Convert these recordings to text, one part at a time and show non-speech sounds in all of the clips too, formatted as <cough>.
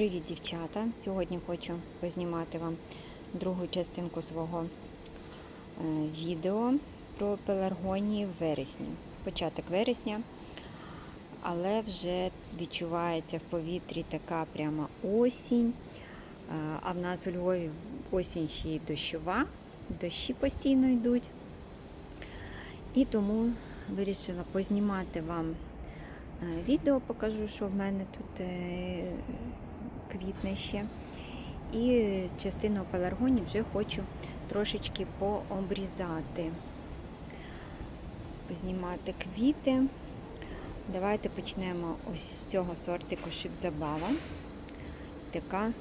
Привіт, дівчата! Сьогодні хочу познімати вам другу частинку свого е, відео про пеларгонії в вересні. Початок вересня, але вже відчувається в повітрі така прямо осінь. Е, А в нас у Львові осінь ще й дощова, дощі постійно йдуть. І тому вирішила познімати вам е, відео, покажу, що в мене тут квітне ще. І частину пеларгонів вже хочу трошечки пообрізати, познімати квіти. Давайте почнемо ось з цього сортику шик забава. Така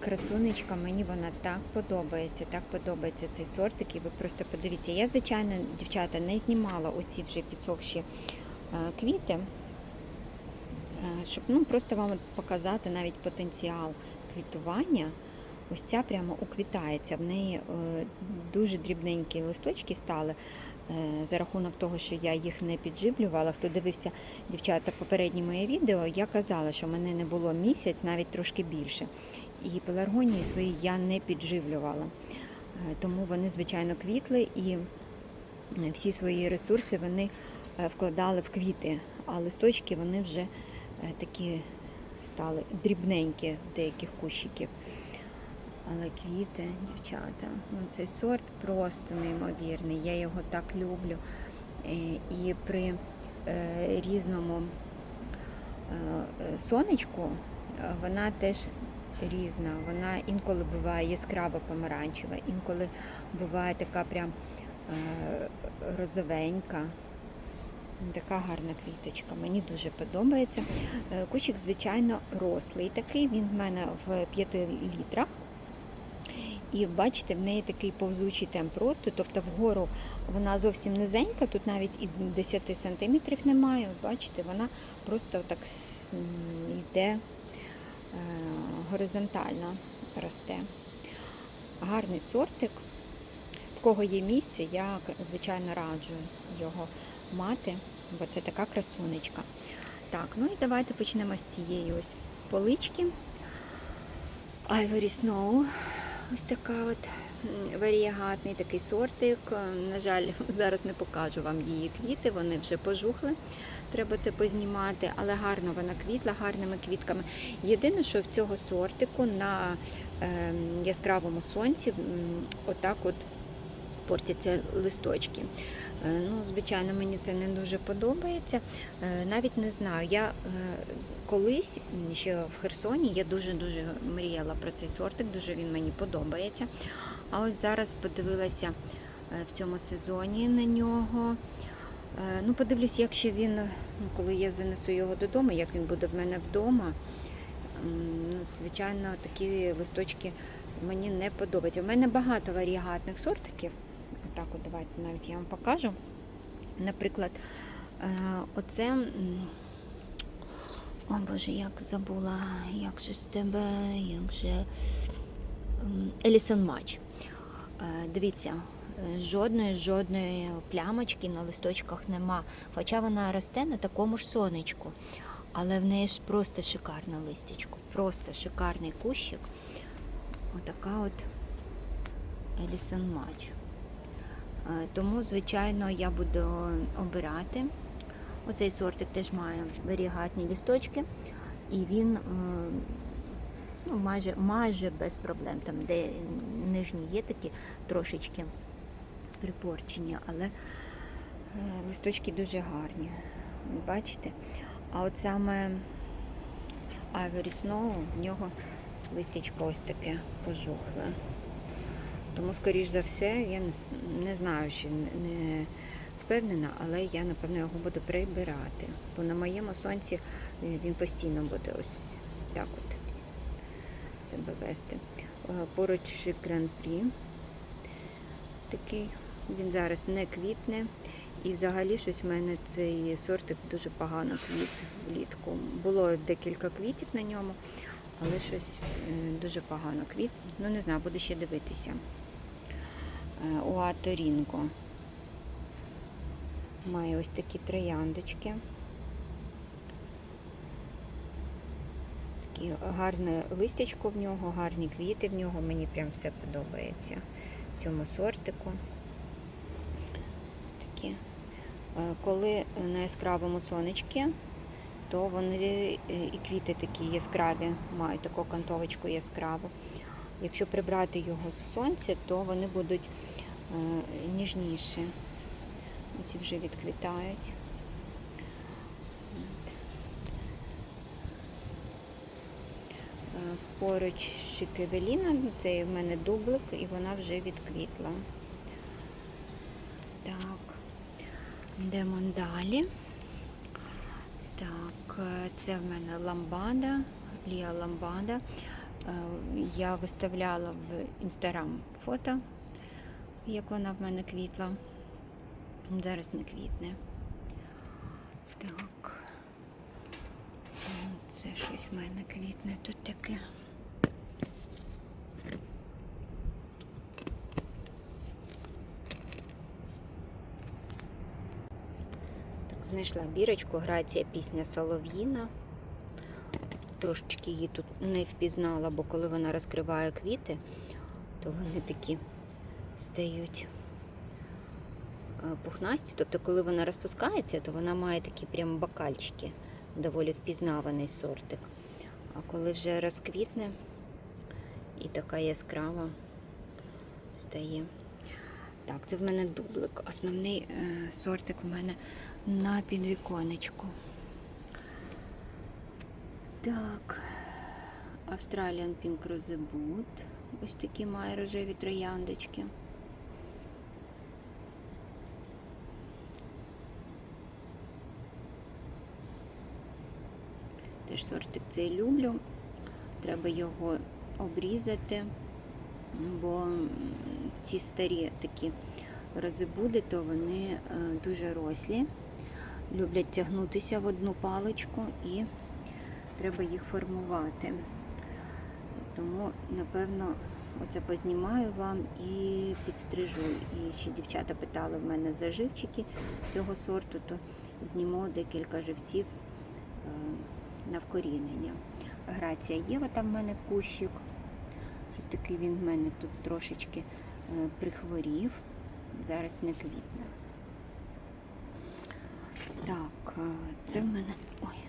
красунечка, мені вона так подобається, так подобається цей сортик. І ви просто подивіться. Я, звичайно, дівчата, не знімала оці вже підсохші е, квіти, щоб ну, просто вам показати навіть потенціал квітування. Ось ця прямо уквітається. В неї е, дуже дрібненькі листочки стали е, за рахунок того, що я їх не підживлювала. Хто дивився, дівчата, попереднє моє відео, я казала, що в мене не було місяць, навіть трошки більше. І пеларгонії свої я не підживлювала. Е, Тому вони, звичайно, квітли і е, всі свої ресурси вони е, вкладали в квіти, а листочки вони вже е, такі стали дрібненькі деяких кущиків. Але квіти, дівчата, ну цей сорт просто неймовірний. Я його так люблю. Е, І при е, різному е, е, сонечку е, вона теж різна. Вона інколи буває яскраво помаранчева, інколи буває така прям е, розовенька. Така гарна квіточка, мені дуже подобається. Е, Кущик, звичайно, рослий такий, він в мене в 5 літрах. І бачите, в неї такий повзучий темп росту, тобто вгору вона зовсім низенька, тут навіть і 10 сантиметрів немає. Бачите, вона просто так йде е, горизонтально росте. Гарний сортик. В кого є місце, я, звичайно, раджу його мати, бо це така красунечка. Так, ну і давайте почнемо з цієї ось полички. Ivory Snow. Ось така от м, варієгатний такий сортик. На жаль, <laughs> зараз не покажу вам її квіти, вони вже пожухли. Треба це познімати, але гарно вона квітла, гарними квітками. Єдине, що в цього сортику на е, яскравому сонці отак от портяться листочки. Е, Ну, звичайно, мені це не дуже подобається. Е, Навіть не знаю. Я е, колись ще в Херсоні я дуже-дуже мріяла про цей сортик, дуже він мені подобається. А ось зараз подивилася в цьому сезоні на нього. Ну, подивлюсь, якщо він, ну, коли я занесу його додому, як він буде в мене вдома. Ну, звичайно, такі листочки мені не подобаються. У мене багато варіагатних сортиків. Так, от давайте навіть я вам покажу. Наприклад, е, оце. О Боже, як забула, як же з тебе, як же. Елісон Матч. Дивіться, е, жодної жодної плямочки на листочках нема. Хоча вона росте на такому ж сонечку. Але в неї ж просто шикарне листячко. Просто шикарний кущик. Отака от Елісон Матч. Е, Тому, звичайно, я буду обирати. Оцей сортик теж має варігатні лісточки, і він е, ну, майже, майже без проблем. Там, де нижні є такі трошечки припорчені, але е, листочки дуже гарні. Бачите? А от саме Ivory Snow, в нього листячко ось таке пожухле. Тому, скоріш за все, я не, не знаю, не, не впевнена, але я, напевно, його буду прибирати. Бо на моєму сонці е, він постійно буде ось так от себе вести. Е, Поруч Гран-прі такий. Він зараз не квітне. І взагалі щось в мене цей сортик дуже погано квіт влітку. Було декілька квітів на ньому, але щось е, дуже погано квіт. Ну не знаю, буду ще дивитися. Е, Уато Рінго. Має ось такі трояндочки. Такі гарне листячко в нього, гарні квіти в нього. Мені прям все подобається в цьому сортику. Такі. Е, Коли на яскравому сонечці, то вони е, і квіти такі яскраві, мають таку кантовочку яскраву. Якщо прибрати його з сонця, то вони будуть е, ніжніші. Ці вже відквітають. Е, Поруч шикевеліна, це в мене дублик, і вона вже відквітла. Так, йдемо далі. Так, е, це в мене ламбада, Лія ламбада. Е, Я виставляла в інстаграм фото, як вона в мене квітла. Зараз не квітне. Так. Це щось в мене квітне тут таке. Так, знайшла бірочку, грація пісня Солов'їна. Трошечки її тут не впізнала, бо коли вона розкриває квіти, то вони такі стають е, пухнасті. Тобто, коли вона розпускається, то вона має такі прям бокальчики, доволі впізнаваний сортик. А коли вже розквітне і така яскрава стає. Так, це в мене дублик. Основний е, сортик в мене на підвіконечку. Так, Australian Pink Rosebud. Ось такі має рожеві трояндочки. Теж сортик цей люблю. Треба його обрізати, бо ці старі такі розибуди, то вони е, дуже рослі, люблять тягнутися в одну паличку і треба їх формувати. Тому, напевно, оце познімаю вам і підстрижу. І ще дівчата питали в мене за живчики цього сорту, то зніму декілька живців е, на вкорінення. Грація Єва там в мене кущик. Щось такий він в мене тут трошечки е, прихворів. Зараз не квітне. Так, е, це в мене. Ой.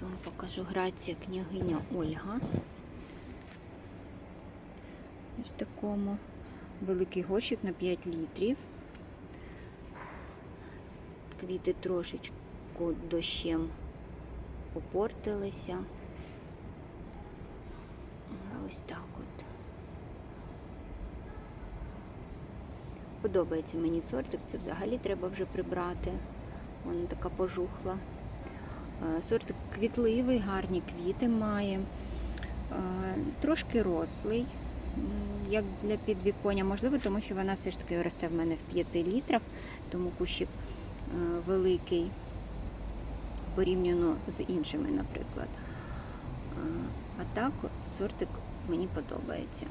От вам покажу. Грація княгиня Ольга. Ось такому великий горщик на 5 літрів. Квіти трошечку дощем попортилися. Ось так от. Подобається мені сортик, це взагалі треба вже прибрати. Вона така пожухла. Е, Сортик квітливий, гарні квіти має. Е, Трошки рослий, як для підвіконня, можливо, тому що вона все ж таки росте в мене в 5 літрах, тому кущик е, великий порівняно з іншими, наприклад. А так сортик мені подобається.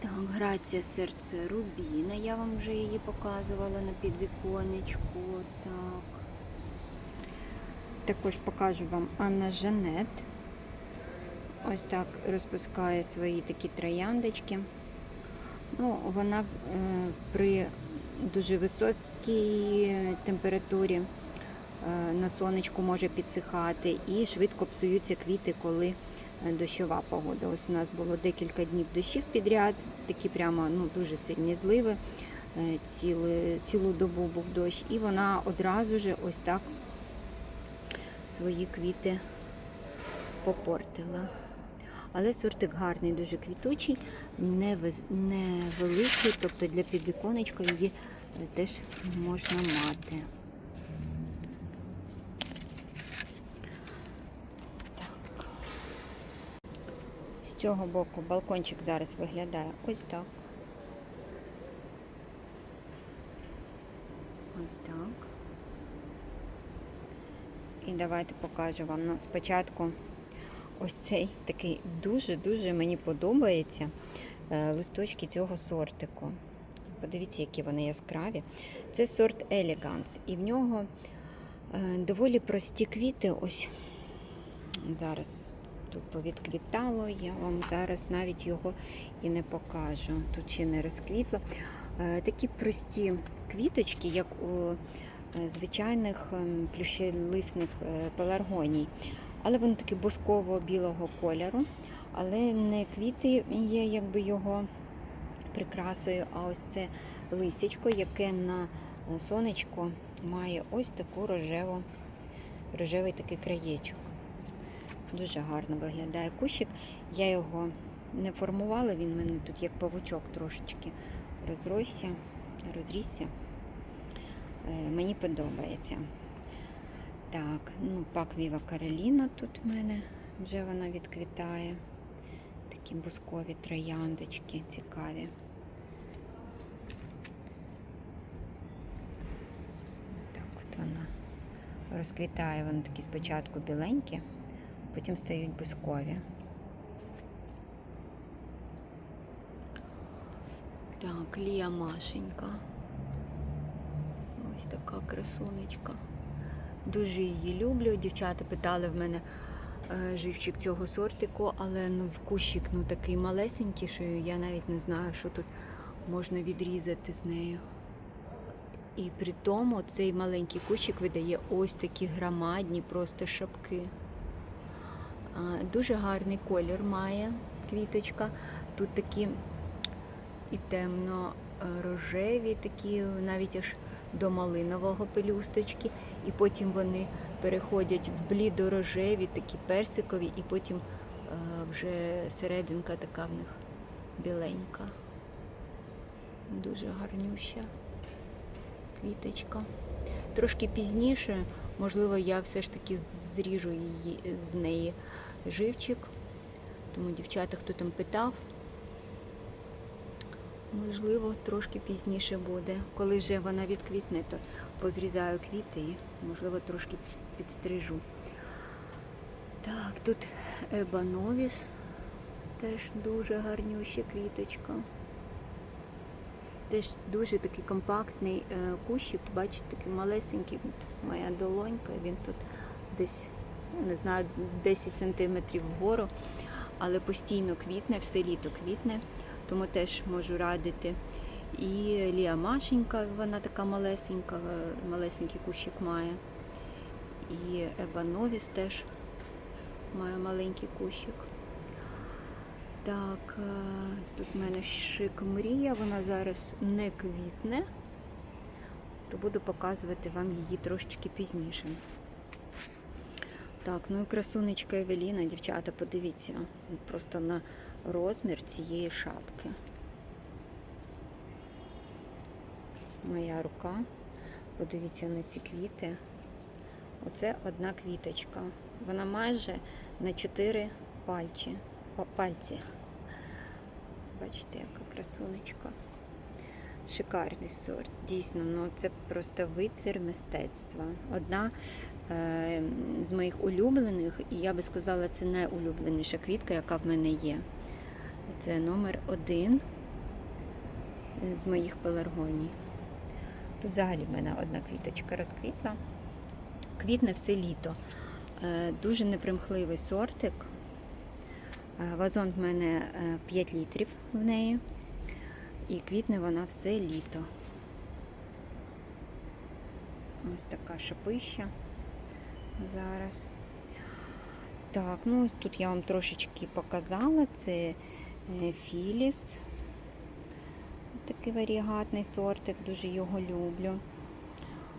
Так, грація серце Рубіна, я вам вже її показувала на підвіконечку. Так. Також покажу вам Анна Жанет. Ось так розпускає свої такі трояндочки. Ну, вона е, при дуже високій температурі е, на сонечку може підсихати і швидко псуються квіти, коли е, дощова погода. Ось у нас було декілька днів дощів підряд, такі прямо ну, дуже сильні зливи. Е, Цілу, добу був дощ, і вона одразу ж ось так свої квіти попортила. Але сортик гарний, дуже квітучий, не, вез- не великий, тобто для підвіконечка її е, теж можна мати. Так. З цього боку балкончик зараз виглядає ось так. Ось так. І давайте покажу вам. Ну, спочатку ось цей такий дуже-дуже мені подобається е, листочки цього сортику. Подивіться, які вони яскраві. Це сорт Elegance. І в нього Е, Доволі прості квіти. Ось зараз тут повідквітало, я вам зараз навіть його і не покажу. Тут ще не розквітло. Е, Такі прості квіточки, як у звичайних ем, плющелисних е, пеларгоній. Але вони такі бусково-білого кольору. Але не квіти є якби його прикрасою, а ось це листячко, яке на е, сонечко має ось таку рожеву, рожевий такий краєчок. Дуже гарно виглядає кущик. Я його не формувала, він в мене тут як павучок трошечки розросся, розрісся. Е, Мені подобається. Так, ну пак Віва Кароліна тут в мене вже вона відквітає. Такі бускові трояндочки цікаві. Так от вона розквітає, вони такі спочатку біленькі, потім стають бускові. Так, Лія Машенька. Така красунечка. Дуже її люблю. Дівчата питали в мене е, живчик цього сортику, але ну, кущик ну, такий малесенький, що я навіть не знаю, що тут можна відрізати з нею. І при тому цей маленький кущик видає ось такі громадні просто шапки. Дуже гарний колір має квіточка. Тут такі і темно-рожеві, такі навіть аж до малинового пелюсточки, і потім вони переходять в блідорожеві, такі персикові, і потім е, вже серединка така в них біленька. Дуже гарнюща квіточка. Трошки пізніше, можливо, я все ж таки зріжу її з неї живчик. Тому дівчата, хто там питав, можливо, трошки пізніше буде. Коли вже вона відквітне, то позрізаю квіти і, можливо, трошки підстрижу. Так, тут Ебановіс, теж дуже гарнюща квіточка. Теж дуже такий компактний е, кущик, бачите, такий малесенький. От моя долонька, він тут десь, не знаю, 10 сантиметрів вгору, але постійно квітне, все літо квітне, тому теж можу радити. І Лія Машенька, вона така малесенька, малесенький кущик має. І Ебановіс теж має маленький кущик. Так, е, тут в мене шик мрія, вона зараз не квітне, то буду показувати вам її трошечки пізніше. Так, ну і красунечка Евеліна, дівчата, подивіться, просто на розмір цієї шапки. Моя рука. Подивіться на ці квіти. Оце одна квіточка. Вона майже на 4 пальці. Пальці. Бачите, яка красунечка. Шикарний сорт. Дійсно, ну це просто витвір мистецтва. Одна е, з моїх улюблених, і я би сказала, це найулюбленіша квітка, яка в мене є. Це номер один з моїх пеларгоній. Тут взагалі в мене одна квіточка розквітла. Квітне все літо. Е, Дуже непримхливий сортик. Е, Вазон в мене е, 5 літрів в неї. І квітне вона все літо. Ось така шапища зараз. Так, ну тут я вам трошечки показала. Це е, Філіс. Такий варігатний сортик, дуже його люблю.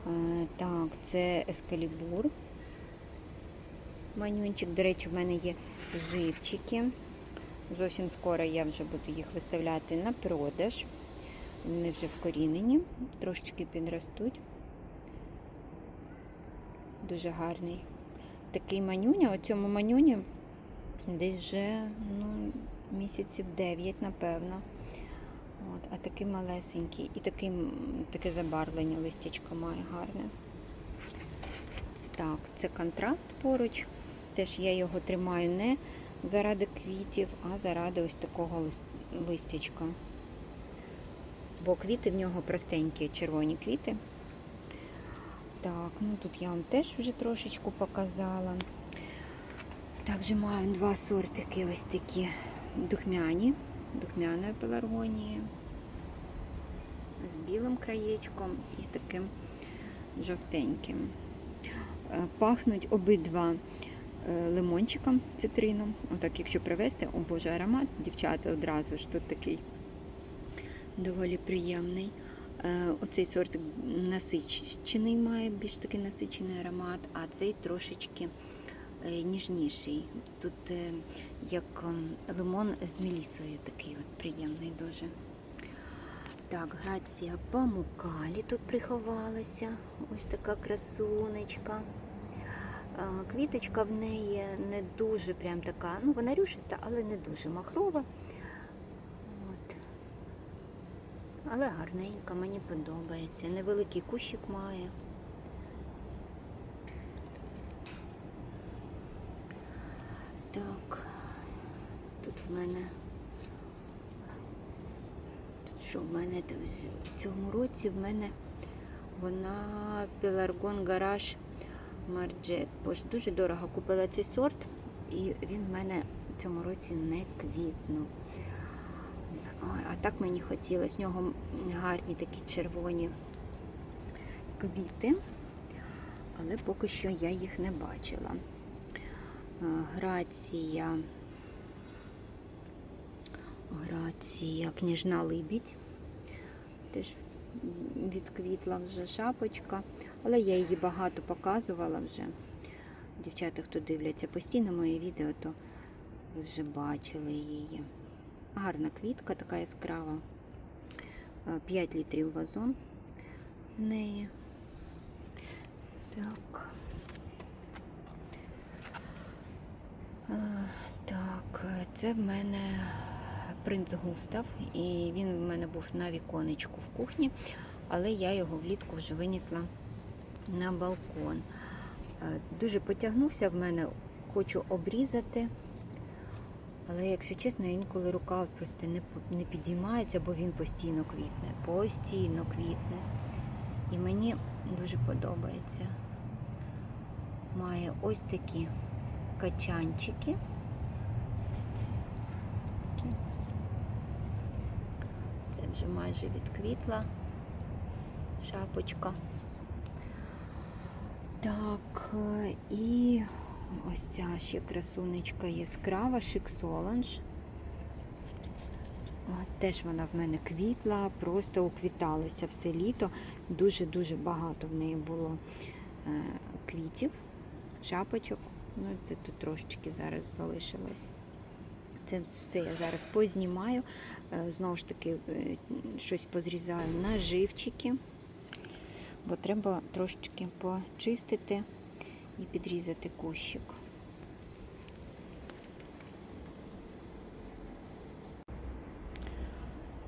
Е, Так, це Ескалібур. Манюнчик. До речі, в мене є живчики. Зовсім скоро я вже буду їх виставляти на продаж. Вони вже вкорінені, трошечки підростуть. Дуже гарний. Такий манюня, у цьому манюні десь вже ну, місяців 9, напевно. От, а такий малесенький. І такий, таке забарвлення листячка має гарне. Так, це контраст поруч. Теж я його тримаю не заради квітів, а заради ось такого листячка. Бо квіти в нього простенькі, червоні квіти. Так, ну тут я вам теж вже трошечку показала. Також маю два сортики ось такі духмяні, духмяної пеларгонії з білим краєчком і з таким жовтеньким. Е, Пахнуть обидва е, лимончиком, цитрином. Отак, якщо привезти, о боже, аромат, дівчата, одразу ж тут такий доволі приємний. Е, Оцей сорт насичений має більш такий насичений аромат, а цей трошечки ніжніший. Тут е, як ем, лимон з мелісою такий от приємний дуже. Так, грація памукалі тут приховалася. Ось така красунечка. Квіточка в неї не дуже прям така, ну вона рюшиста, але не дуже махрова. От. Але гарненька, мені подобається. Невеликий кущик має. Так, тут в мене. Тут що в мене в цьому році в мене вона Пеларгон Гараж Марджет. Бо дуже дорого купила цей сорт, і він в мене в цьому році не квітнув. А так мені хотілося. В нього гарні такі червоні квіти, але поки що я їх не бачила. Грація. Грація, княжна либідь. Теж відквітла вже шапочка, але я її багато показувала вже. Дівчата, хто дивляться постійно мої відео, то ви вже бачили її. Гарна квітка, така яскрава. 5 літрів вазон в неї. Так. А, Так, це в мене принц Густав, і він в мене був на віконечку в кухні, але я його влітку вже винесла на балкон. Е, Дуже потягнувся в мене, хочу обрізати. Але, якщо чесно, інколи рука просто не, не підіймається, бо він постійно квітне. Постійно квітне. І мені дуже подобається. Має ось такі качанчики. Такі. Це вже майже відквітла шапочка. Так, і ось ця ще красунечка яскрава, шиксоланж. Теж вона в мене квітла, просто уквіталася все літо. Дуже-дуже багато в неї було е, квітів, шапочок. Ну, це тут трошечки зараз залишилось. Це все я зараз познімаю. Е, Знову ж таки, е, щось позрізаю на живчики, бо треба трошечки почистити і підрізати кущик.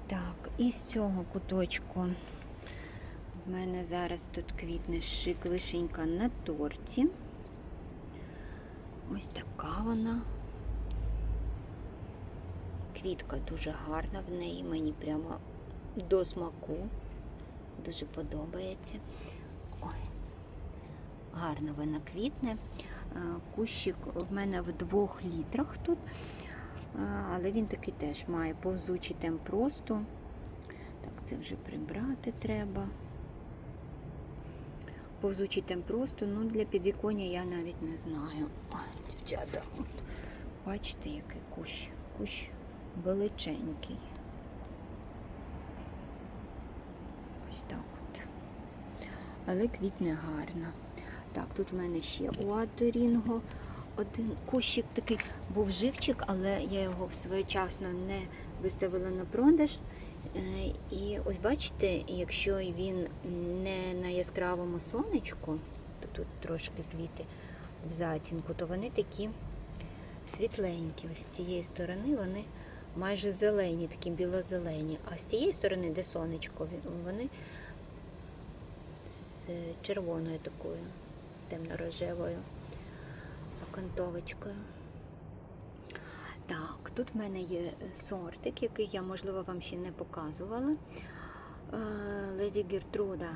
Так, і з цього куточку в мене зараз тут квітне шик вишенька на торті. Ось така вона. Квітка дуже гарна в неї, мені прямо до смаку. Дуже подобається. Ой, гарно вона квітне. Е, Кущик в мене в двох літрах тут, е, але він такий теж має повзучий темп росту. Так, це вже прибрати треба. Повзучий темп росту, ну для підвіконня я навіть не знаю. Ой, дівчата, от, бачите, який кущ. Кущ величенький. Ось так от. Але квітне гарно. Так, тут в мене ще у Аторінго один кущик такий був живчик, але я його своєчасно не виставила на продаж. Е, І ось бачите, якщо він не на яскравому сонечку, то тут трошки квіти в затінку, то вони такі світленькі. Ось з цієї сторони вони майже зелені, такі білозелені. А з цієї сторони, де сонечко, вони з червоною такою темно-рожевою окантовочкою. Так, тут в мене є сортик, який я, можливо, вам ще не показувала. Е, Леді Гертруда.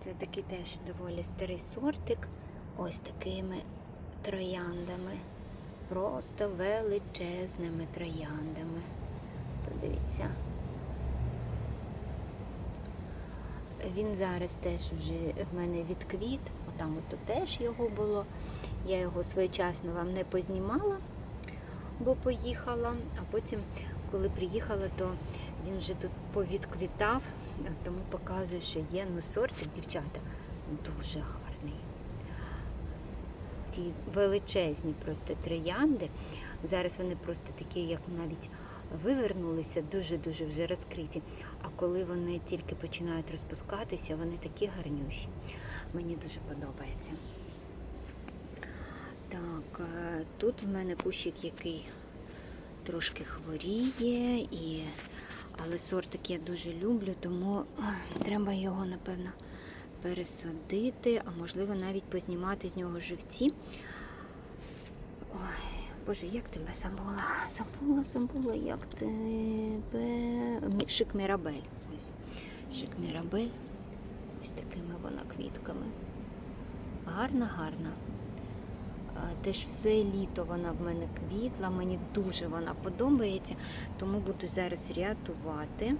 Це такий теж доволі старий сортик. Ось такими трояндами. Просто величезними трояндами. Подивіться. Він зараз теж вже в мене відквіт, отам от теж його було. Я його своєчасно вам не познімала, бо поїхала, а потім, коли приїхала, то він вже тут повідквітав, тому показую, що є ну, сортик, дівчата, дуже гарний. Ці величезні просто троянди. Зараз вони просто такі, як навіть вивернулися, дуже-дуже вже розкриті. А коли вони тільки починають розпускатися, вони такі гарнющі. Мені дуже подобається. Так, е, тут в мене кущик, який трошки хворіє, і... але сортик я дуже люблю, тому треба його, напевно, пересадити, а можливо навіть познімати з нього живці. Ой, Боже, як тебе забула? Забула, забула, як тебе. Шик Мірабель. Ось. Шик Мірабель. Ось такими вона квітками. Гарна, гарна. Теж все літо вона в мене квітла, мені дуже вона подобається, тому буду зараз рятувати.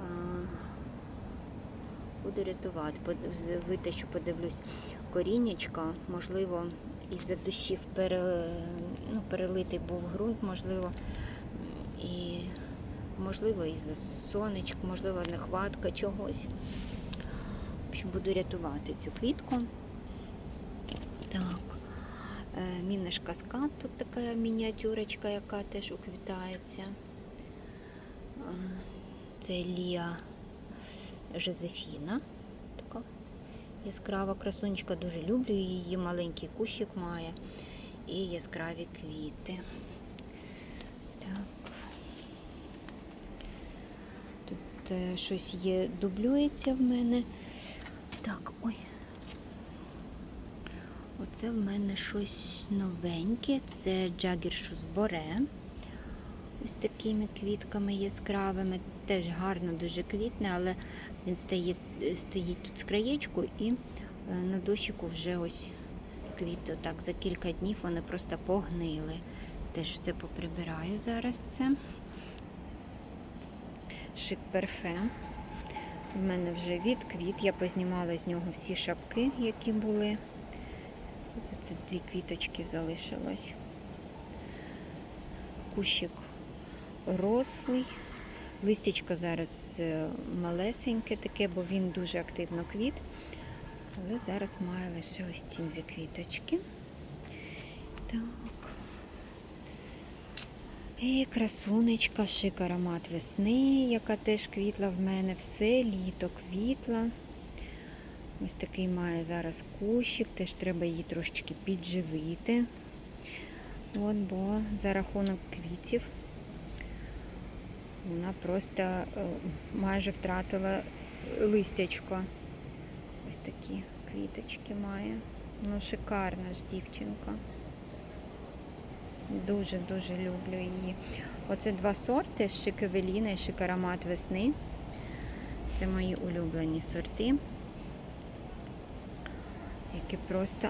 А, Буду рятувати, витащу, подивлюсь коріннячка, можливо, із-за дощів пере, ну, перелитий був ґрунт, можливо, і можливо, із-за сонечка, можливо, нехватка чогось. Буду рятувати цю квітку. Так. Е, Мінаш каскад, тут така мініатюрочка, яка теж уквітається. Е, Це Лія Жозефіна. Така яскрава красунечка, дуже люблю її. Маленький кущик має і яскраві квіти. Так. Тут е, щось є, дублюється в мене. Так, ой. Оце в мене щось новеньке. Це Джаггершус Боре. Ось такими квітками яскравими. Теж гарно дуже квітне, але він стоїть, стоїть тут з краєчку і е, на дощику вже ось квіти. Так, за кілька днів вони просто погнили. Теж все поприбираю зараз це. Шик перфе. В мене вже відквіт. Я познімала з нього всі шапки, які були. Це дві квіточки залишилось. Кущик рослий. Листячко зараз е, малесеньке таке, бо він дуже активно квіт. Але зараз має лише ось ці дві квіточки. Так. І красунечка, шик аромат весни, яка теж квітла в мене. Все літо квітла. Ось такий має зараз кущик, теж треба її трошечки підживити. От, бо за рахунок квітів вона просто е, майже втратила листячко. Ось такі квіточки має. Ну, шикарна ж дівчинка. Дуже-дуже люблю її. Оце два сорти шик Евеліна і шик аромат весни. Це мої улюблені сорти які просто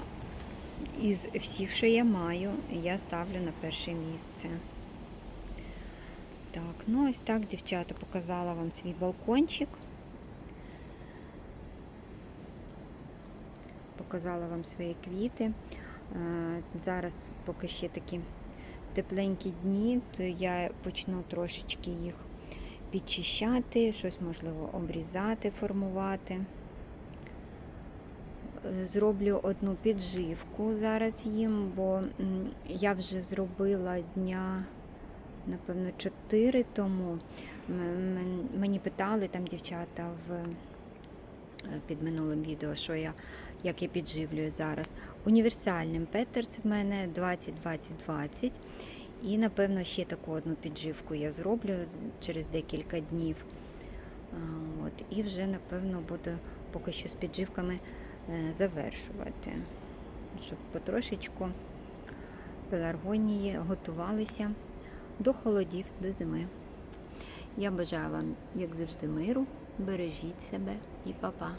із всіх, що я маю, я ставлю на перше місце. Так, ну ось так, дівчата, показала вам свій балкончик. Показала вам свої квіти. Е, Зараз, поки ще такі тепленькі дні, то я почну трошечки їх підчищати, щось можливо обрізати, формувати. Зроблю одну підживку зараз їм, бо я вже зробила дня, напевно, 4 тому. Мені питали там дівчата в, е, під минулим відео, що я, як я підживлюю зараз. Універсальним Петерс в мене 20-20-20. І, напевно, ще таку одну підживку я зроблю через декілька днів. От, і вже, напевно, буду поки що з підживками е, завершувати, щоб потрошечку пеларгонії готувалися до холодів, до зими. Я бажаю вам, як завжди, миру, бережіть себе і па-па!